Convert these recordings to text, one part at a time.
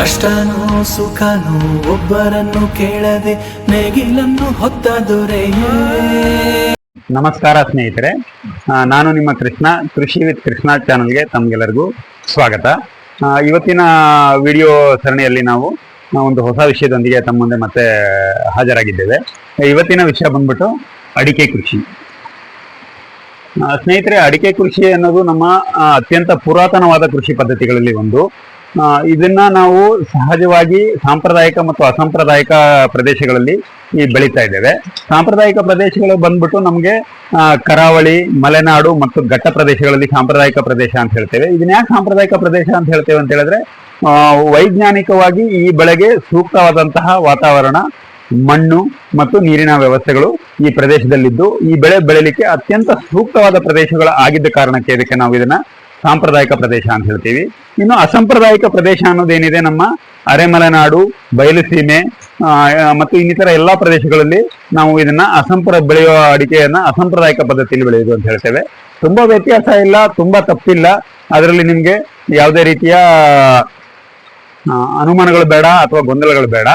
ಕಷ್ಟನೋ ಸುಖನೋ ಒಬ್ಬರನ್ನು ಕೇಳದೆ ನೇಗಿಲನ್ನು ಹೊತ್ತ ನಮಸ್ಕಾರ ಸ್ನೇಹಿತರೆ. ನಾನು ನಿಮ್ಮ ಕೃಷ್ಣ, ಕೃಷಿ ವಿತ್ ಕೃಷ್ಣ ಚಾನಲ್ಗೆ ತಮಗೆಲ್ಲರಿಗೂ ಸ್ವಾಗತ. ಇವತ್ತಿನ ವಿಡಿಯೋ ಸರಣಿಯಲ್ಲಿ ನಾವು ಒಂದು ಹೊಸ ವಿಷಯದೊಂದಿಗೆ ತಮ್ಮ ಮತ್ತೆ ಹಾಜರಾಗಿದ್ದೇವೆ. ಇವತ್ತಿನ ವಿಷಯ ಬಂದ್ಬಿಟ್ಟು ಅಡಿಕೆ ಕೃಷಿ. ಸ್ನೇಹಿತರೆ, ಅಡಿಕೆ ಕೃಷಿ ಅನ್ನೋದು ನಮ್ಮ ಅತ್ಯಂತ ಪುರಾತನವಾದ ಕೃಷಿ ಪದ್ಧತಿಗಳಲ್ಲಿ ಒಂದು. ಇದನ್ನ ನಾವು ಸಹಜವಾಗಿ ಸಾಂಪ್ರದಾಯಿಕ ಮತ್ತು ಅಸಾಂಪ್ರದಾಯಿಕ ಪ್ರದೇಶಗಳಲ್ಲಿ ಈ ಬೆಳೀತಾ ಇದ್ದೇವೆ. ಸಾಂಪ್ರದಾಯಿಕ ಪ್ರದೇಶಗಳು ಬಂದ್ಬಿಟ್ಟು ನಮಗೆ ಕರಾವಳಿ, ಮಲೆನಾಡು ಮತ್ತು ಘಟ್ಟ ಪ್ರದೇಶಗಳಲ್ಲಿ ಸಾಂಪ್ರದಾಯಿಕ ಪ್ರದೇಶ ಅಂತ ಹೇಳ್ತೇವೆ. ಇದನ್ನ ಯಾಕೆ ಸಾಂಪ್ರದಾಯಿಕ ಪ್ರದೇಶ ಅಂತ ಹೇಳ್ತೇವೆ ಅಂತ ಹೇಳಿದ್ರೆ ವೈಜ್ಞಾನಿಕವಾಗಿ ಈ ಬೆಳೆಗೆ ಸೂಕ್ತವಾದಂತಹ ವಾತಾವರಣ, ಮಣ್ಣು ಮತ್ತು ನೀರಿನ ವ್ಯವಸ್ಥೆಗಳು ಈ ಪ್ರದೇಶದಲ್ಲಿದ್ದು, ಈ ಬೆಳೆ ಬೆಳಿಲಿಕ್ಕೆ ಅತ್ಯಂತ ಸೂಕ್ತವಾದ ಪ್ರದೇಶಗಳು ಆಗಿದ್ದ ಕಾರಣಕ್ಕೆ ಇದಕ್ಕೆ ನಾವು ಇದನ್ನ ಸಾಂಪ್ರದಾಯಿಕ ಪ್ರದೇಶ ಅಂತ ಹೇಳ್ತೀವಿ. ಇನ್ನು ಅಸಂಪ್ರದಾಯಿಕ ಪ್ರದೇಶ ಅನ್ನೋದೇನಿದೆ ನಮ್ಮ ಅರೆಮಲೆನಾಡು, ಬಯಲುಸೀಮೆ ಮತ್ತು ಇನ್ನಿತರ ಎಲ್ಲಾ ಪ್ರದೇಶಗಳಲ್ಲಿ ನಾವು ಇದನ್ನ ಅಸಂಪ್ರ, ಬೆಳೆಯುವ ಅಡಿಕೆಯನ್ನ ಅಸಂಪ್ರದಾಯಿಕ ಪದ್ಧತಿಯಲ್ಲಿ ಬೆಳೆಯುವುದು ಅಂತ ಹೇಳ್ತೇವೆ. ತುಂಬಾ ವ್ಯತ್ಯಾಸ ಇಲ್ಲ, ತುಂಬಾ ತಪ್ಪಿಲ್ಲ. ಅದರಲ್ಲಿ ನಿಮ್ಗೆ ಯಾವುದೇ ರೀತಿಯ ಅನುಮಾನಗಳು ಬೇಡ ಅಥವಾ ಗೊಂದಲಗಳು ಬೇಡ.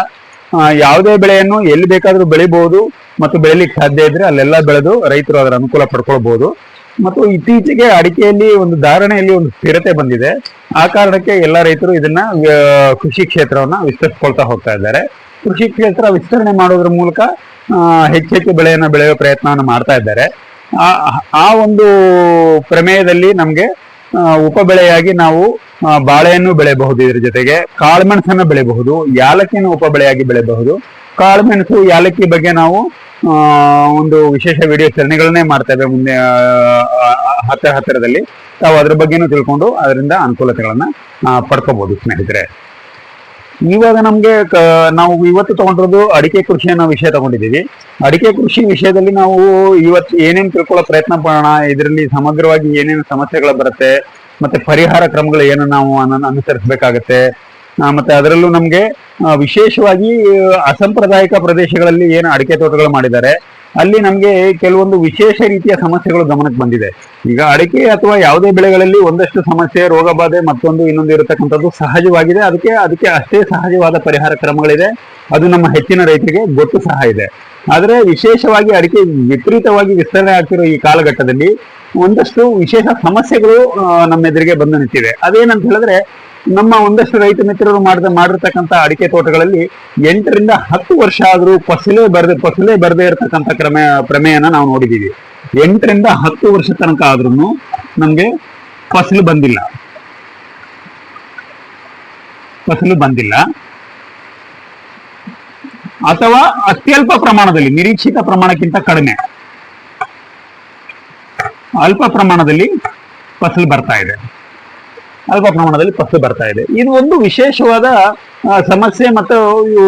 ಯಾವುದೇ ಬೆಳೆಯನ್ನು ಎಲ್ಲಿ ಬೇಕಾದ್ರೂ ಬೆಳಿಬಹುದು ಮತ್ತು ಬೆಳಿಲಿಕ್ಕೆ ಸಾಧ್ಯ ಇದ್ರೆ ಅಲ್ಲೆಲ್ಲ ಬೆಳೆದು ರೈತರು ಅದರ ಅನುಕೂಲ ಪಡ್ಕೊಳ್ಬಹುದು ಮತ್ತು ಇತ್ತೀಚೆಗೆ ಅಡಿಕೆಯಲ್ಲಿ ಒಂದು ಧಾರಣೆಯಲ್ಲಿ ಒಂದು ಸ್ಥಿರತೆ ಬಂದಿದೆ. ಆ ಕಾರಣಕ್ಕೆ ಎಲ್ಲ ರೈತರು ಇದನ್ನ ಕೃಷಿ ಕ್ಷೇತ್ರವನ್ನ ವಿಸ್ತರಿಸ್ಕೊಳ್ತಾ ಹೋಗ್ತಾ ಇದ್ದಾರೆ. ಕೃಷಿ ಕ್ಷೇತ್ರ ವಿಸ್ತರಣೆ ಮಾಡೋದ್ರ ಮೂಲಕ ಹೆಚ್ಚೆಚ್ಚು ಬೆಳೆಯನ್ನ ಬೆಳೆಯುವ ಪ್ರಯತ್ನವನ್ನು ಮಾಡ್ತಾ ಇದ್ದಾರೆ. ಆ ಒಂದು ಪ್ರಮೇಯದಲ್ಲಿ ನಮ್ಗೆ ಉಪ ಬೆಳೆಯಾಗಿ ನಾವು ಬಾಳೆಯನ್ನು ಬೆಳೆಯಬಹುದು ಇದ್ರ ಜೊತೆಗೆ, ಕಾಳುಮೆಣಸನ್ನು ಬೆಳೆಯಬಹುದು ಯಾಲಕ್ಕಿಯನ್ನು ಉಪ ಬೆಳೆಯಾಗಿ ಬೆಳೆಯಬಹುದು ಕಾಳುಮೆಣಸು ಯಾಲಕ್ಕಿ ಬಗ್ಗೆ ನಾವು ಒಂದು ವಿಶೇಷ ವಿಡಿಯೋ ಸರಣಿಗಳನ್ನೇ ಮಾಡ್ತೇವೆ ಮುಂದೆ ಹತ್ತಿರ ಹತ್ತಿರದಲ್ಲಿ. ತಾವು ಅದ್ರ ಬಗ್ಗೆನೂ ತಿಳ್ಕೊಂಡು ಅದರಿಂದ ಅನುಕೂಲತೆಗಳನ್ನ ಪಡ್ಕೋಬಹುದು ಸ್ನೇಹಿತರೆ. ಇವಾಗ ನಮ್ಗೆ ನಾವು ಇವತ್ತು ತಗೊಂಡಿರೋದು ಅಡಿಕೆ ಕೃಷಿ ಅನ್ನೋ ವಿಷಯ ತಗೊಂಡಿದ್ದೀವಿ. ಅಡಿಕೆ ಕೃಷಿ ವಿಷಯದಲ್ಲಿ ನಾವು ಇವತ್ತು ಏನೇನು ತಿಳ್ಕೊಳ್ಳೋ ಪ್ರಯತ್ನ ಮಾಡೋಣ, ಇದರಲ್ಲಿ ಸಮಗ್ರವಾಗಿ ಏನೇನು ಸಮಸ್ಯೆಗಳು ಬರುತ್ತೆ, ಮತ್ತೆ ಪರಿಹಾರ ಕ್ರಮಗಳು ಏನು ನಾವು ಅನುಸರಿಸಬೇಕಾಗತ್ತೆ ಮತ್ತೆ ಅದರಲ್ಲೂ ನಮ್ಗೆ ವಿಶೇಷವಾಗಿ ಅಸಂಪ್ರದಾಯಿಕ ಪ್ರದೇಶಗಳಲ್ಲಿ ಏನು ಅಡಿಕೆ ತೋಟಗಳು ಮಾಡಿದ್ದಾರೆ, ಅಲ್ಲಿ ನಮ್ಗೆ ಕೆಲವೊಂದು ವಿಶೇಷ ರೀತಿಯ ಸಮಸ್ಯೆಗಳು ಗಮನಕ್ಕೆ ಬಂದಿದೆ. ಈಗ ಅಡಿಕೆ ಅಥವಾ ಯಾವುದೇ ಬೆಳೆಗಳಲ್ಲಿ ಒಂದಷ್ಟು ಸಮಸ್ಯೆ, ರೋಗ ಬಾಧೆ ಮತ್ತೊಂದು ಇನ್ನೊಂದು ಇರತಕ್ಕಂಥದ್ದು ಸಹಜವಾಗಿದೆ. ಅದಕ್ಕೆ ಅದಕ್ಕೆ ಅಷ್ಟೇ ಸಹಜವಾದ ಪರಿಹಾರ ಕ್ರಮಗಳಿದೆ. ಅದು ನಮ್ಮ ಹೆಚ್ಚಿನ ರೈತರಿಗೆ ಗೊತ್ತು ಸಹ ಇದೆ. ಆದ್ರೆ ವಿಶೇಷವಾಗಿ ಅಡಿಕೆ ವಿಪರೀತವಾಗಿ ವಿಸ್ತರಣೆ ಆಗ್ತಿರೋ ಈ ಕಾಲಘಟ್ಟದಲ್ಲಿ ಒಂದಷ್ಟು ವಿಶೇಷ ಸಮಸ್ಯೆಗಳು ನಮ್ಮ ಎದುರಿಗೆ ಬಂದು ನಿಂತಿವೆ. ಅದೇನಂತ ಹೇಳಿದ್ರೆ ನಮ್ಮ ಒಂದಷ್ಟು ರೈತ ಮಿತ್ರರು ಮಾಡಿದ ಮಾಡಿರ್ತಕ್ಕಂಥ ಅಡಿಕೆ ತೋಟಗಳಲ್ಲಿ ಎಂಟರಿಂದ ಹತ್ತು ವರ್ಷ ಆದರೂ ಫಸಲೇ ಬರದೆ ಫಸಲೇ ಬರದೆ ಇರತಕ್ಕಂಥ ಕ್ರಮ, ಪ್ರಮೇಯನ ನಾವು ನೋಡಿದೀವಿ. ಎಂಟರಿಂದ ಹತ್ತು ವರ್ಷ ತನಕ ಆದ್ರೂ ನಮ್ಗೆ ಫಸಲು ಬಂದಿಲ್ಲ. ಫಸಲು ಬಂದಿಲ್ಲ. ಅಥವಾ ಅತ್ಯಲ್ಪ ಪ್ರಮಾಣದಲ್ಲಿ, ನಿರೀಕ್ಷಿತ ಪ್ರಮಾಣಕ್ಕಿಂತ ಕಡಿಮೆ. ಅಲ್ಪ ಪ್ರಮಾಣದಲ್ಲಿ ಫಸಲು ಬರ್ತಾ ಇದೆ. ಅಲ್ಪ ಪ್ರಮಾಣದಲ್ಲಿ ಫಸಲು ಬರ್ತಾ ಇದೆ. ಇದು ಒಂದು ವಿಶೇಷವಾದ ಸಮಸ್ಯೆ ಮತ್ತು ಇವು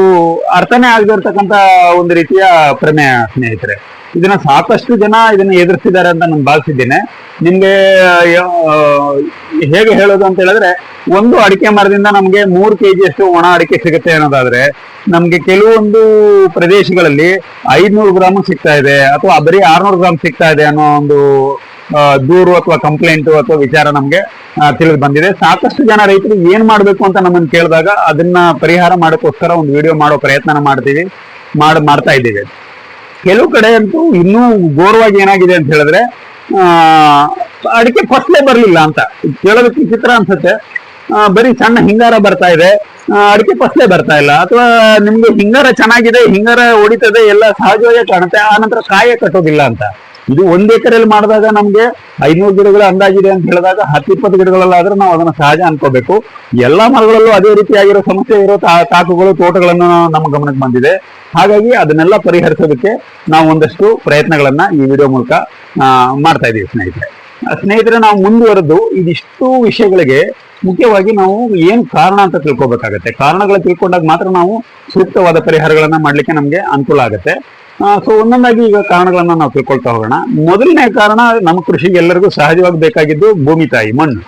ಅರ್ಥನೇ ಆಗದಿರ್ತಕ್ಕಂಥ ಒಂದು ರೀತಿಯ ಪ್ರಮೇಯ ಸ್ನೇಹಿತರೆ. ಇದನ್ನ ಸಾಕಷ್ಟು ಜನ ಇದನ್ನ ಎದುರಿಸಿದ್ದಾರೆ ಅಂತ ನಾನು ಭಾವಿಸಿದ್ದೇನೆ. ನಿಮ್ಗೆ ಹೇಗೆ ಹೇಳೋದು ಅಂತ ಹೇಳಿದ್ರೆ, ಒಂದು ಅಡಿಕೆ ಮರದಿಂದ ನಮ್ಗೆ ಮೂರು ಕೆಜಿ ಅಷ್ಟು ಒಣ ಅಡಿಕೆ ಸಿಗುತ್ತೆ ಅನ್ನೋದಾದ್ರೆ, ನಮ್ಗೆ ಕೆಲವೊಂದು ಪ್ರದೇಶಗಳಲ್ಲಿ ಐದ್ನೂರು ಗ್ರಾಮ್ ಸಿಗ್ತಾ ಇದೆ ಅಥವಾ ಬರೀ ಆರ್ನೂರು ಗ್ರಾಮ್ ಸಿಗ್ತಾ ಇದೆ ಅನ್ನೋ ಒಂದು ದೂರು ಅಥವಾ ಕಂಪ್ಲೇಂಟ್ ಅಥವಾ ವಿಚಾರ ನಮ್ಗೆ ತಿಳಿದು ಬಂದಿದೆ. ಸಾಕಷ್ಟು ಜನ ರೈತರು ಏನ್ ಮಾಡ್ಬೇಕು ಅಂತ ನಮ್ಮನ್ನ ಕೇಳಿದಾಗ ಅದನ್ನ ಪರಿಹಾರ ಮಾಡೋಕ್ಕೋಸ್ಕರ ಒಂದು ವಿಡಿಯೋ ಮಾಡೋ ಪ್ರಯತ್ನ ಮಾಡ್ತೀವಿ, ಮಾಡ್, ಮಾಡ್ತಾ ಇದ್ದೀವಿ. ಕೆಲವು ಕಡೆ ಅಂತೂ ಇನ್ನೂ ಘೋರವಾಗಿ ಏನಾಗಿದೆ ಅಂತ ಹೇಳಿದ್ರೆ ಅಡಿಕೆ ಫಸಲೇ ಬರಲಿಲ್ಲ ಅಂತ. ಕೇಳೋದಕ್ಕೆ ಚಿತ್ರ ಅನ್ಸುತ್ತೆ. ಬರೀ ಸಣ್ಣ ಹಿಂಗಾರ ಬರ್ತಾ ಇದೆ. ಅಡಿಕೆ ಫಸಲೇ ಬರ್ತಾ ಇಲ್ಲ. ಅಥವಾ ನಿಮ್ಗೆ ಹಿಂಗಾರ ಚೆನ್ನಾಗಿದೆ, ಹಿಂಗಾರ ಹೊಡಿತದೆ, ಎಲ್ಲ ಸಹಜವಾಗಿ ಕಾಣುತ್ತೆ, ಆ ನಂತರ ಕಾಯೇ ಕಟ್ಟೋದಿಲ್ಲ ಅಂತ. ಇದು ಒಂದ್ ಎಕರೆಯಲ್ಲಿ ಮಾಡಿದಾಗ ನಮ್ಗೆ ಐನೂರು ಗಿಡಗಳ ಅಂದಾಜಿದೆ ಅಂತ ಹೇಳಿದಾಗ ಹತ್ತಿಪ್ಪತ್ತು ಗಿಡಗಳಲ್ಲಾದ್ರೆ ನಾವು ಅದನ್ನ ಸಹಜ ಅನ್ಕೋಬೇಕು. ಎಲ್ಲಾ ಮರಗಳಲ್ಲೂ ಅದೇ ರೀತಿಯಾಗಿರೋ ಸಮಸ್ಯೆ ಇರೋ ತಾಕುಗಳು, ತೋಟಗಳನ್ನು ನಮ್ಮ ಗಮನಕ್ಕೆ ಬಂದಿದೆ. ಹಾಗಾಗಿ ಅದನ್ನೆಲ್ಲ ಪರಿಹರಿಸೋದಕ್ಕೆ ನಾವು ಒಂದಷ್ಟು ಪ್ರಯತ್ನಗಳನ್ನ ಈ ವಿಡಿಯೋ ಮೂಲಕ ಮಾಡ್ತಾ ಇದೀವಿ ಸ್ನೇಹಿತರೆ. ಸ್ನೇಹಿತರೆ, ನಾವು ಮುಂದುವರೆದು ಇದಿಷ್ಟು ವಿಷಯಗಳಿಗೆ ಮುಖ್ಯವಾಗಿ ನಾವು ಏನು ಕಾರಣ ಅಂತ ತಿಳ್ಕೊಬೇಕಾಗತ್ತೆ. ಕಾರಣಗಳು ತಿಳ್ಕೊಂಡಾಗ ಮಾತ್ರ ನಾವು ಸೂಕ್ತವಾದ ಪರಿಹಾರಗಳನ್ನ ಮಾಡ್ಲಿಕ್ಕೆ ನಮ್ಗೆ ಅನುಕೂಲ ಆಗುತ್ತೆ. ಸೊ ಒಂದೊಂದಾಗಿ ಈಗ ಕಾರಣಗಳನ್ನ ನಾವು ತಿಳ್ಕೊಳ್ತಾ ಹೋಗೋಣ. ಮೊದಲನೇ ಕಾರಣ ನಮ್ಮ ಕೃಷಿಗೆ ಎಲ್ಲರಿಗೂ ಸಹಜವಾಗಿ ಬೇಕಾಗಿದ್ದು ಭೂಮಿ ತಾಯಿ, ಮಣ್ಣು.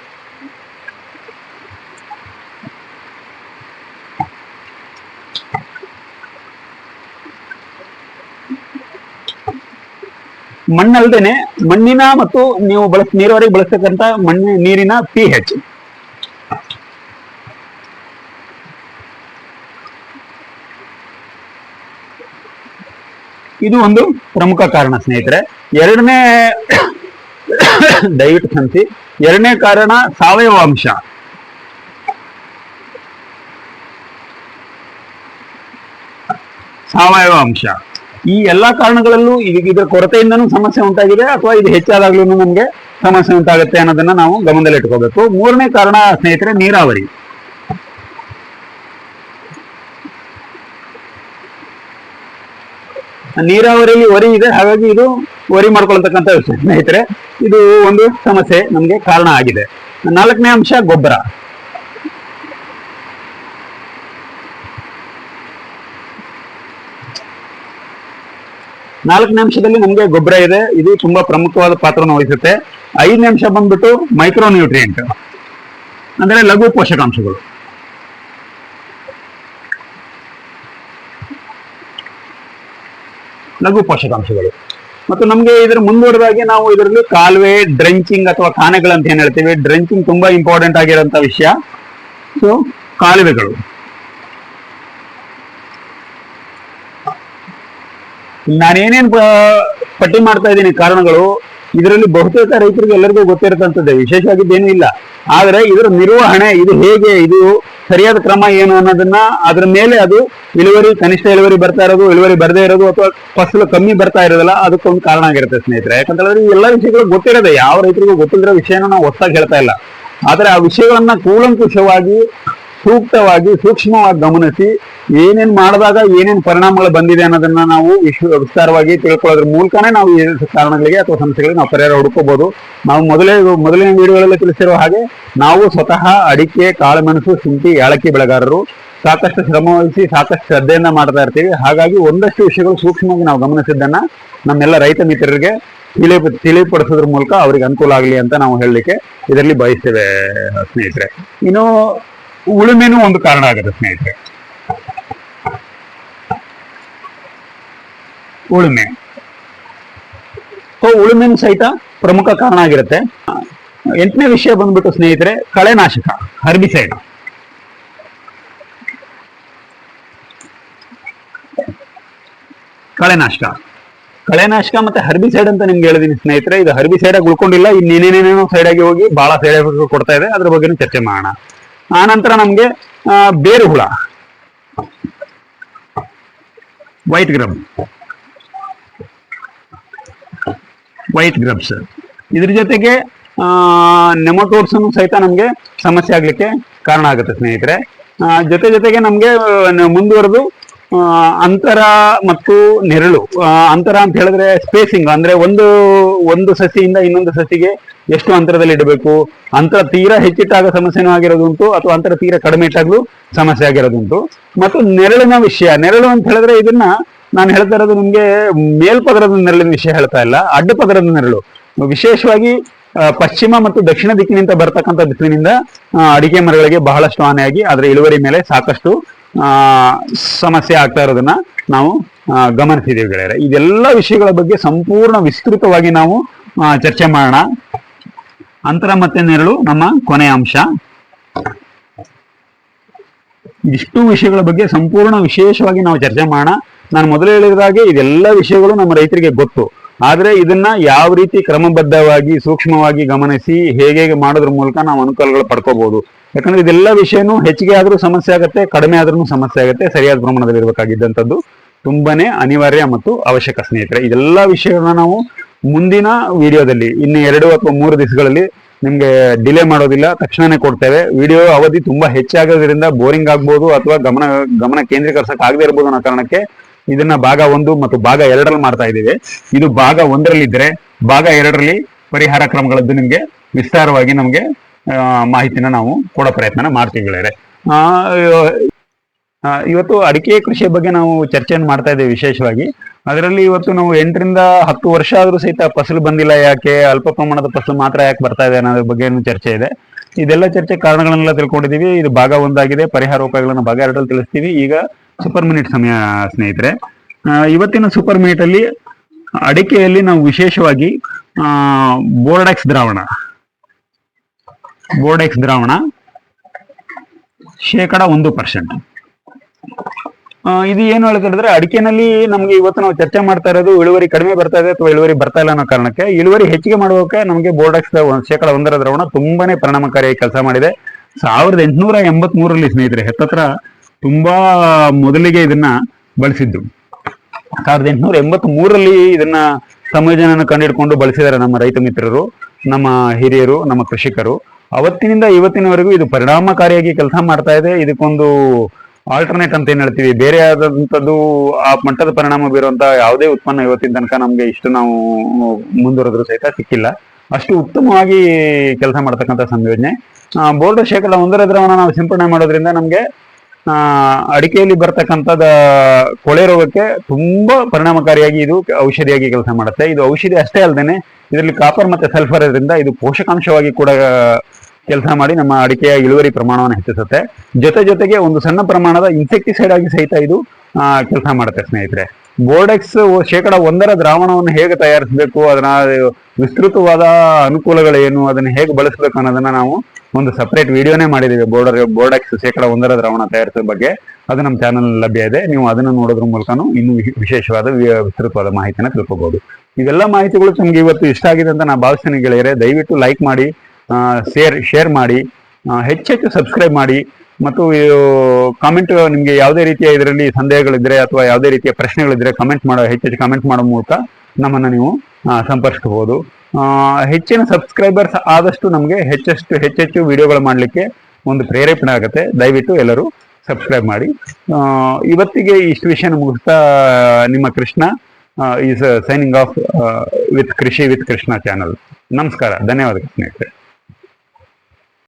ಮಣ್ಣಲ್ದೇನೆ ಮಣ್ಣಿನ ಮತ್ತು ನೀವು ಬಳಸ್ ನೀರಾವರಿಗೆ ಬಳಸ್ತಕ್ಕಂಥ ಮಣ್ಣಿನ ನೀರಿನ ಪಿ ಹೆಚ್ ಇದು ಒಂದು ಪ್ರಮುಖ ಕಾರಣ, ಸ್ನೇಹಿತರೆ. ಎರಡನೇ ದಯವಿಟ್ಟು ಕ್ಷಮಿಸಿ. ಎರಡನೇ ಕಾರಣ ಸಾವಯವ ಅಂಶ. ಸಾವಯವ ಅಂಶ. ಈ ಎಲ್ಲಾ ಕಾರಣಗಳಲ್ಲೂ ಇದು ಇದರ ಕೊರತೆಯಿಂದನೂ ಸಮಸ್ಯೆ ಉಂಟಾಗಿದೆ ಅಥವಾ ಇದು ಹೆಚ್ಚಾದಾಗ್ಲೂ ನಮಗೆ ಸಮಸ್ಯೆ ಉಂಟಾಗುತ್ತೆ ಅನ್ನೋದನ್ನ ನಾವು ಗಮನದಲ್ಲಿ ಇಟ್ಕೋಬೇಕು ಮೂರನೇ ಕಾರಣ, ಸ್ನೇಹಿತರೆ, ನೀರಾವರಿ. ನೀರಾವರಿಯಲ್ಲಿ ವರಿ ಇದೆ, ಹಾಗಾಗಿ ಇದು ವರಿ ಮಾಡ್ಕೊಳ್ತಕ್ಕಂಥ ವಿಷಯ. ಸ್ನೇಹಿತರೆ, ಇದು ಒಂದು ಸಮಸ್ಯೆ ನಮಗೆ ಕಾರಣ ಆಗಿದೆ. ನಾಲ್ಕನೇ ಅಂಶ, ಗೊಬ್ಬರ. ನಾಲ್ಕನೇ ಅಂಶದಲ್ಲಿ ನಮಗೆ ಗೊಬ್ಬರ ಇದೆ. ಇದು ತುಂಬಾ ಪ್ರಮುಖವಾದ ಪಾತ್ರವನ್ನು ವಹಿಸುತ್ತೆ. ಐದನೇ ಅಂಶ ಬಂದ್ಬಿಟ್ಟು ಮೈಕ್ರೋ ನ್ಯೂಟ್ರಿಯೆಂಟ್ ಅಂದ್ರೆ ಲಘು ಪೋಷಕಾಂಶಗಳು. ಲಘು ಪೋಷಕಾಂಶಗಳು. ಮತ್ತು ನಮಗೆ ಇದರ ಮುಂದುವರೆದಾಗಿ ನಾವು ಇದರಲ್ಲಿ ಕಾಲುವೆ ಡ್ರೆಂಚಿಂಗ್ ಅಥವಾ ಕಾನೆಗಳಂತ ಏನ್ ಹೇಳ್ತೀವಿ? ಡ್ರೆಂಚಿಂಗ್ ತುಂಬಾ ಇಂಪಾರ್ಟೆಂಟ್ ಆಗಿರೋಂಥ ವಿಷಯ. ಸೊ ಕಾಲುವೆಗಳು. ನಾನೇನೇನ್ ಪಟ್ಟಿ ಮಾಡ್ತಾ ಇದ್ದೀನಿ ಕಾರಣಗಳು? ಇದರಲ್ಲಿ ಬಹುತೇಕ ರೈತರಿಗೆ ಎಲ್ಲರಿಗೂ ಗೊತ್ತಿರತಕ್ಕಂಥದ್ದೇ ವಿಶೇಷವಾಗಿದ್ದೇನೂ ಇಲ್ಲ. ಆದ್ರೆ ಇದರ ನಿರ್ವಹಣೆ, ಇದು ಹೇಗೆ, ಇದು ಸರಿಯಾದ ಕ್ರಮ ಏನು ಅನ್ನೋದನ್ನ ಅದ್ರ ಮೇಲೆ ಅದು ಇಳುವರಿ, ಕನಿಷ್ಠ ಇಳುವರಿ ಬರ್ತಾ ಇರೋದು, ಇಳುವರಿ ಬರದೇ ಇರೋದು ಅಥವಾ ಫಸಲು ಕಮ್ಮಿ ಬರ್ತಾ ಇರೋದಲ್ಲ ಅದಕ್ಕೊಂದು ಕಾರಣ ಆಗಿರುತ್ತೆ ಸ್ನೇಹಿತರೆ. ಯಾಕಂತಂದ್ರೆ ಎಲ್ಲ ವಿಷಯಗಳು ಗೊತ್ತಿರೋದೆ, ಯಾವ ರೈತರಿಗೂ ಗೊತ್ತಿಲ್ಲದ ವಿಷಯನ ನಾವು ಹೊಸದಾಗಿ ಹೇಳ್ತಾ ಇಲ್ಲ. ಆದ್ರೆ ಆ ವಿಷಯಗಳನ್ನ ಕೂಲಂಕುಷವಾಗಿ, ಸೂಕ್ತವಾಗಿ, ಸೂಕ್ಷ್ಮವಾಗಿ ಗಮನಿಸಿ ಏನೇನ್ ಮಾಡಿದಾಗ ಏನೇನ್ ಪರಿಣಾಮಗಳು ಬಂದಿದೆ ಅನ್ನೋದನ್ನ ನಾವು ವಿಶ್ವ ವಿಸ್ತಾರವಾಗಿ ತಿಳ್ಕೊಳ್ಳೋದ್ರ ಮೂಲಕನೇ ನಾವು ಈ ಕಾರಣಗಳಿಗೆ ಅಥವಾ ಸಮಸ್ಯೆಗಳಿಗೆ ನಾವು ಪರಿಹಾರ ಹುಡುಕೋಬಹುದು ನಾವು ಮೊದಲೇ ಮೊದಲಿನ ವಿಡಿಯೋಗಳಲ್ಲಿ ತಿಳಿಸಿರೋ ಹಾಗೆ ನಾವು ಸ್ವತಃ ಅಡಿಕೆ, ಕಾಳುಮೆಣಸು, ಶುಂಠಿ ಏಳಕ್ಕಿ ಬೆಳೆಗಾರರು. ಸಾಕಷ್ಟು ಶ್ರಮ ವಹಿಸಿ ಸಾಕಷ್ಟು ಶ್ರದ್ಧೆಯಿಂದ ಮಾಡ್ತಾ ಇರ್ತೀವಿ. ಹಾಗಾಗಿ ಒಂದಷ್ಟು ವಿಷಯಗಳು ಸೂಕ್ಷ್ಮವಾಗಿ ನಾವು ಗಮನಿಸಿದ್ದನ್ನ ನಮ್ಮೆಲ್ಲ ರೈತ ಮಿತ್ರರಿಗೆ ತಿಳಿ ತಿಳಿಪಡಿಸೋದ್ರ ಮೂಲಕ ಅವರಿಗೆ ಅನುಕೂಲ ಆಗಲಿ ಅಂತ ನಾವು ಹೇಳಲಿಕ್ಕೆ ಇದರಲ್ಲಿ ಬಯಸ್ತೇವೆ ಸ್ನೇಹಿತರೆ. ಇನ್ನು ಉಳುಮೆನೂ ಒಂದು ಕಾರಣ ಆಗುತ್ತೆ ಸ್ನೇಹಿತರೆ. ಉಳುಮೆ. ಉಳುಮೆನೂ ಸಹಿತ ಪ್ರಮುಖ ಕಾರಣ ಆಗಿರುತ್ತೆ. ಎಂಟನೇ ವಿಷಯ ಬಂದ್ಬಿಟ್ಟು ಸ್ನೇಹಿತರೆ, ಕಳೆನಾಶಕ, ಹರ್ಬಿಸೈಡ್. ಕಳೆನಾಶಕ. ಕಳೆನಾಶಕ ಮತ್ತೆ ಹರ್ಬಿಸೈಡ್ ಅಂತ ನಿಮ್ಗೆ ಹೇಳಿದೀನಿ ಸ್ನೇಹಿತರೆ. ಇದು ಹರ್ಬಿಸೈಡ್ ಆಗಿ ಉಳ್ಕೊಂಡಿಲ್ಲ ಇನ್ನೇನೇನೇನೋ ಸೈಡ್ ಆಗಿ ಹೋಗಿ ಬಹಳ ಸೈಡ್ ಕೊಡ್ತಾ ಇದೆ. ಅದ್ರ ಬಗ್ಗೆ ಚರ್ಚೆ ಮಾಡೋಣ. ಆ ನಂತರ ನಮ್ಗೆ ಬೇರು ಹುಳ ವೈಟ್ ಗ್ರಬ್ ವೈಟ್ ಗ್ರಬ್ಸ್ ಇದ್ರ ಜೊತೆಗೆ ನೆಮಟೋಡ್ಸ್ ಸಹಿತ ನಮಗೆ ಸಮಸ್ಯೆ ಆಗ್ಲಿಕ್ಕೆ ಕಾರಣ ಆಗುತ್ತೆ ಸ್ನೇಹಿತರೆ. ಆ, ಜೊತೆ ಜೊತೆಗೆ ನಮಗೆ ಮುಂದುವರೆದು ಅಂತರ ಮತ್ತು ನೆರಳು. ಅಂತರ ಅಂತ ಹೇಳಿದ್ರೆ ಸ್ಪೇಸಿಂಗ್ ಅಂದ್ರೆ ಒಂದು ಒಂದು ಸಸಿಯಿಂದ ಇನ್ನೊಂದು ಸಸಿಗೆ ಎಷ್ಟು ಅಂತರದಲ್ಲಿ ಇಡಬೇಕು ಅಂತರ ತೀರಾ ಹೆಚ್ಚಿಟ್ಟಾಗ ಸಮಸ್ಯೆನೂ ಆಗಿರೋದುಂಟು ಅಥವಾ ಅಂತರ ತೀರಾ ಕಡಿಮೆ ಇಟ್ಟಾಗ್ಲೂ ಸಮಸ್ಯೆ ಆಗಿರೋದುಂಟು. ಮತ್ತು ನೆರಳಿನ ವಿಷಯ ನೆರಳು ಅಂತ ಹೇಳಿದ್ರೆ ಇದನ್ನ ನಾನು ಹೇಳ್ತಾ ಇರೋದು ನಿಮ್ಗೆ ಮೇಲ್ಪದರದ ನೆರಳಿನ ವಿಷಯ ಹೇಳ್ತಾ ಇಲ್ಲ ಅಡ್ಡ ಪದರದ ನೆರಳು. ವಿಶೇಷವಾಗಿ ಪಶ್ಚಿಮ ಮತ್ತು ದಕ್ಷಿಣ ದಿಕ್ಕಿನಿಂದ ಬರ್ತಕ್ಕಂಥ ಆ, ಅಡಿಕೆ ಮರಗಳಿಗೆ ಬಹಳಷ್ಟು ಹಾನಿಯಾಗಿ ಅದರ ಇಳುವರಿ ಮೇಲೆ ಸಾಕಷ್ಟು ಸಮಸ್ಯೆ ಆಗ್ತಾ ಇರೋದನ್ನ ನಾವು ಗಮನಿಸಿದ್ದೀವಿ ಗೆಳೆಯರೆ. ಇದೆಲ್ಲ ವಿಷಯಗಳ ಬಗ್ಗೆ ಸಂಪೂರ್ಣ ವಿಸ್ತೃತವಾಗಿ ನಾವು ಚರ್ಚೆ ಮಾಡೋಣ. ಅಂತರ ಮತ್ತೆ ನೆರಳು ನಮ್ಮ ಕೊನೆಯ ಅಂಶ. ಇಷ್ಟು ವಿಷಯಗಳ ಬಗ್ಗೆ ಸಂಪೂರ್ಣ ವಿಶೇಷವಾಗಿ ನಾವು ಚರ್ಚೆ ಮಾಡೋಣ. ನಾನು ಮೊದಲು ಹೇಳಿದಾಗೆ ಇದೆಲ್ಲ ವಿಷಯಗಳು ನಮ್ಮ ರೈತರಿಗೆ ಗೊತ್ತು. ಆದ್ರೆ ಇದನ್ನ ಯಾವ ರೀತಿ ಕ್ರಮಬದ್ಧವಾಗಿ, ಸೂಕ್ಷ್ಮವಾಗಿ ಗಮನಿಸಿ, ಹೇಗೆ ಮಾಡೋದ್ರ ಮೂಲಕ ನಾವು ಅನುಕೂಲಗಳು ಪಡ್ಕೋಬಹುದು ಯಾಕಂದ್ರೆ ಇದೆಲ್ಲ ವಿಷಯನೂ ಹೆಚ್ಚಿಗೆ ಆದ್ರೂ ಸಮಸ್ಯೆ ಆಗುತ್ತೆ, ಕಡಿಮೆ ಆದ್ರೂ ಸಮಸ್ಯೆ ಆಗುತ್ತೆ, ಸರಿಯಾದ ಪ್ರಮಾಣದಲ್ಲಿ ಇರಬೇಕಾಗಿದ್ದಂಥದ್ದು ತುಂಬಾನೇ ಅನಿವಾರ್ಯ ಮತ್ತು ಅವಶ್ಯಕ ಸ್ನೇಹಿತರೆ. ಇದೆಲ್ಲ ವಿಷಯಗಳನ್ನ ನಾವು ಮುಂದಿನ ವಿಡಿಯೋದಲ್ಲಿ, ಇನ್ನು ಎರಡು ಅಥವಾ ಮೂರು ದಿವಸಗಳಲ್ಲಿ ನಿಮ್ಗೆ ಡಿಲೇ ಮಾಡೋದಿಲ್ಲ, ತಕ್ಷಣನೇ ಕೊಡ್ತೇವೆ. ವಿಡಿಯೋ ಅವಧಿ ತುಂಬಾ ಹೆಚ್ಚಾಗೋದ್ರಿಂದ ಬೋರಿಂಗ್ ಆಗ್ಬೋದು ಅಥವಾ ಗಮನ ಗಮನ ಕೇಂದ್ರೀಕರಿಸಕ್ ಆಗದೇ ಇರ್ಬೋದು ಅನ್ನೋ ಕಾರಣಕ್ಕೆ ಇದನ್ನ ಭಾಗ ಒಂದು ಮತ್ತು ಭಾಗ ಎರಡರಲ್ಲಿ ಮಾಡ್ತಾ ಇದ್ದೀವಿ. ಇದು ಭಾಗ ಒಂದರಲ್ಲಿ ಇದ್ರೆ ಭಾಗ ಎರಡರಲ್ಲಿ ಪರಿಹಾರ ಕ್ರಮಗಳದ್ದು ನಿಮ್ಗೆ ವಿಸ್ತಾರವಾಗಿ ನಮ್ಗೆ ಮಾಹಿತಿನ ನಾವು ಕೊಡೋ ಪ್ರಯತ್ನ ಮಾಡ್ತೀವಿ ಆ, ಇವತ್ತು ಅಡಿಕೆ ಕೃಷಿಯ ಬಗ್ಗೆ ನಾವು ಚರ್ಚೆಯನ್ನು ಮಾಡ್ತಾ ಇದ್ದೇವೆ ವಿಶೇಷವಾಗಿ. ಅದರಲ್ಲಿ ಇವತ್ತು ನಾವು ಎಂಟರಿಂದ ಹತ್ತು ವರ್ಷ ಆದ್ರೂ ಸಹಿತ ಫಸಲು ಬಂದಿಲ್ಲ ಯಾಕೆ ಅಲ್ಪ ಪ್ರಮಾಣದ ಫಸಲು ಮಾತ್ರ ಯಾಕೆ ಬರ್ತಾ ಇದೆ ಅನ್ನೋದ್ರ ಬಗ್ಗೆ ಚರ್ಚೆ ಇದೆ. ಇದೆಲ್ಲ ಚರ್ಚೆ ಕಾರಣಗಳನ್ನೆಲ್ಲ ತಿಳ್ಕೊಂಡಿದೀವಿ ಇದು ಭಾಗ ಒಂದಾಗಿದೆ. ಪರಿಹಾರ ಉಪಾಯಗಳನ್ನು ಭಾಗ ಎರಡರಲ್ಲಿ ತಿಳಿಸ್ತೀವಿ. ಈಗ ಸೂಪರ್ ಮಿನಿಟ್ ಸಮಯ ಸ್ನೇಹಿತರೆ. ಇವತ್ತಿನ ಸೂಪರ್ ಮಿನಿಟ್ ಅಲ್ಲಿ ಅಡಿಕೆಯಲ್ಲಿ ನಾವು ವಿಶೇಷವಾಗಿ ಬೋರ್ಡೆಕ್ಸ್ ದ್ರಾವಣ. ಬೋರ್ಡೆಕ್ಸ್ ದ್ರಾವಣ ಶೇಕಡ ಒಂದು ಪರ್ಸೆಂಟ್ ಇದು ಏನು ಹೇಳಿದ್ರೆ ಅಡಿಕೆನಲ್ಲಿ ನಮಗೆ ಇವತ್ತು ನಾವು ಚರ್ಚೆ ಮಾಡ್ತಾ ಇರೋದು ಇಳುವರಿ ಕಡಿಮೆ ಬರ್ತಾ ಇದೆ ಅಥವಾ ಇಳುವರಿ ಬರ್ತಾ ಇಲ್ಲ ಅನ್ನೋ ಕಾರಣಕ್ಕೆ ಇಳುವರಿ ಹೆಚ್ಚಿಗೆ ಮಾಡೋಕೆ ನಮಗೆ ಬೋರ್ಡಕ್ಸ್ ಶೇಕಡ ಒಂದರ ದ್ರವಣ ತುಂಬಾನೇ ಪರಿಣಾಮಕಾರಿಯಾಗಿ ಕೆಲಸ ಮಾಡಿದೆ. ಸಾವಿರದ ಎಂಟುನೂರ ಎಂಬತ್ ಮೂರರಲ್ಲಿ ಸ್ನೇಹಿತರೆ, ಹತ್ತತ್ರ ತುಂಬಾ ಮೊದಲಿಗೆ ಇದನ್ನ ಬಳಸಿದ್ದು. ಸಾವಿರದ ಎಂಟುನೂರ ಎಂಬತ್ ಮೂರರಲ್ಲಿ ಇದನ್ನ ಸಂಯೋಜನೆಯನ್ನು ಕಂಡುಹಿಡ್ಕೊಂಡು ಬಳಸಿದ್ದಾರೆ ನಮ್ಮ ರೈತ ಮಿತ್ರರು, ನಮ್ಮ ಹಿರಿಯರು, ನಮ್ಮ ಕೃಷಿಕರು. ಅವತ್ತಿನಿಂದ ಇವತ್ತಿನವರೆಗೂ ಇದು ಪರಿಣಾಮಕಾರಿಯಾಗಿ ಕೆಲಸ ಮಾಡ್ತಾ ಇದೆ. ಇದಕ್ಕೊಂದು ಆಲ್ಟರ್ನೇಟ್ ಅಂತ ಏನ್ ಹೇಳ್ತೀವಿ? ಬೇರೆ ಆದಂತದ್ದು ಆ ಮಟ್ಟದ ಪರಿಣಾಮ ಬೀರುವಂತ ಯಾವುದೇ ಉತ್ಪನ್ನ ಇವತ್ತಿನ ತನಕ ನಮ್ಗೆ ಇಷ್ಟು ನಾವು ಮುಂದುವರೆದ್ರು ಸಹಿತ ಸಿಕ್ಕಿಲ್ಲ. ಅಷ್ಟು ಉತ್ತಮವಾಗಿ ಕೆಲಸ ಮಾಡ್ತಕ್ಕಂಥ ಸಂಯೋಜನೆ. ಬೋರ್ಡ್ ಶೇಕಡ ಒಂದರ ದ್ರವನ ನಾವು ಸಿಂಪಡಣೆ ಮಾಡೋದ್ರಿಂದ ನಮ್ಗೆ ಅಡಿಕೆಯಲ್ಲಿ ಬರ್ತಕ್ಕಂಥದ ಕೊಳೆ ರೋಗಕ್ಕೆ ತುಂಬಾ ಪರಿಣಾಮಕಾರಿಯಾಗಿ ಇದು ಔಷಧಿಯಾಗಿ ಕೆಲಸ ಮಾಡುತ್ತೆ. ಇದು ಔಷಧಿ ಅಷ್ಟೇ ಅಲ್ಲದೆ ಇದರಲ್ಲಿ ಕಾಪರ್ ಮತ್ತೆ ಸಲ್ಫರ್ ಇದರಿಂದ ಇದು ಪೋಷಕಾಂಶವಾಗಿ ಕೂಡ ಕೆಲಸ ಮಾಡಿ ನಮ್ಮ ಅಡಿಕೆಯ ಇಳುವರಿ ಪ್ರಮಾಣವನ್ನು ಹೆಚ್ಚಿಸುತ್ತೆ. ಜೊತೆ ಜೊತೆಗೆ ಒಂದು ಸಣ್ಣ ಪ್ರಮಾಣದ ಇನ್ಸೆಕ್ಟಿಸೈಡ್ ಆಗಿ ಸಹಿತ ಇದು ಕೆಲಸ ಮಾಡುತ್ತೆ ಸ್ನೇಹಿತರೆ. ಬೋರ್ಡೆಕ್ಸ್ ಶೇಕಡ ಒಂದರ ದ್ರಾವಣವನ್ನು ಹೇಗೆ ತಯಾರಿಸಬೇಕು, ಅದನ್ನ ವಿಸ್ತೃತವಾದ ಅನುಕೂಲಗಳೇನು, ಅದನ್ನು ಹೇಗೆ ಬಳಸಬೇಕು ಅನ್ನೋದನ್ನ ನಾವು ಒಂದು ಸಪ್ರೇಟ್ ವಿಡಿಯೋನೇ ಮಾಡಿದ್ದೀವಿ ಬೋರ್ಡರ್ ಬೋರ್ಡೆಕ್ಸ್ ಶೇಕಡ ಒಂದರ ದ್ರಾವಣ ತಯಾರಿಸೋ ಬಗ್ಗೆ. ಅದು ನಮ್ಮ ಚಾನಲ್ ಲಭ್ಯ ಇದೆ. ನೀವು ಅದನ್ನು ನೋಡೋದ್ರ ಮೂಲಕನೂ ಇನ್ನೂ ವಿಶ್- ವಿಶೇಷವಾದ ವಿಸ್ತೃತವಾದ ಮಾಹಿತಿನ ತಿಳ್ಕೊಬಹುದು ಇವೆಲ್ಲ ಮಾಹಿತಿಗಳು ನಿಮ್ಗೆ ಇವತ್ತು ಇಷ್ಟ ಆಗಿದೆ ಅಂತ ನಾನು ಭಾವಿಸ್ತೇನೆ ಗೆಳೆಯರೆ. ದಯವಿಟ್ಟು ಲೈಕ್ ಮಾಡಿ ಶೇರ್ ಶೇರ್ ಮಾಡಿ ಹೆಚ್ಚೆಚ್ಚು ಸಬ್ಸ್ಕ್ರೈಬ್ ಮಾಡಿ ಮತ್ತು ಕಾಮೆಂಟ್ ನಿಮಗೆ ಯಾವುದೇ ರೀತಿಯ ಇದರಲ್ಲಿ ಸಂದೇಹಗಳಿದ್ರೆ ಅಥವಾ ಯಾವುದೇ ರೀತಿಯ ಪ್ರಶ್ನೆಗಳಿದ್ರೆ ಕಮೆಂಟ್ ಮಾಡೋ ಹೆಚ್ಚೆಚ್ಚು ಕಮೆಂಟ್ ಮಾಡೋ ಮೂಲಕ ನಮ್ಮನ್ನು ನೀವು ಸಂಪರ್ಕಿಸಬಹುದು ಹೆಚ್ಚಿನ ಸಬ್ಸ್ಕ್ರೈಬರ್ಸ್ ಆದಷ್ಟು ನಮಗೆ ಹೆಚ್ಚಷ್ಟು ಹೆಚ್ಚೆಚ್ಚು ವಿಡಿಯೋಗಳು ಮಾಡಲಿಕ್ಕೆ ಒಂದು ಪ್ರೇರೇಪಣೆ ಆಗುತ್ತೆ. ದಯವಿಟ್ಟು ಎಲ್ಲರೂ ಸಬ್ಸ್ಕ್ರೈಬ್ ಮಾಡಿ. ಇವತ್ತಿಗೆ ಇಷ್ಟು ವಿಷಯ ಮುಗಿಸ್ತಾ, ನಿಮ್ಮ Krishna is signing off with Krishi with Krishna channel ನಮಸ್ಕಾರ. ಧನ್ಯವಾದಗಳು ಸ್ನೇಹಿತರೆ.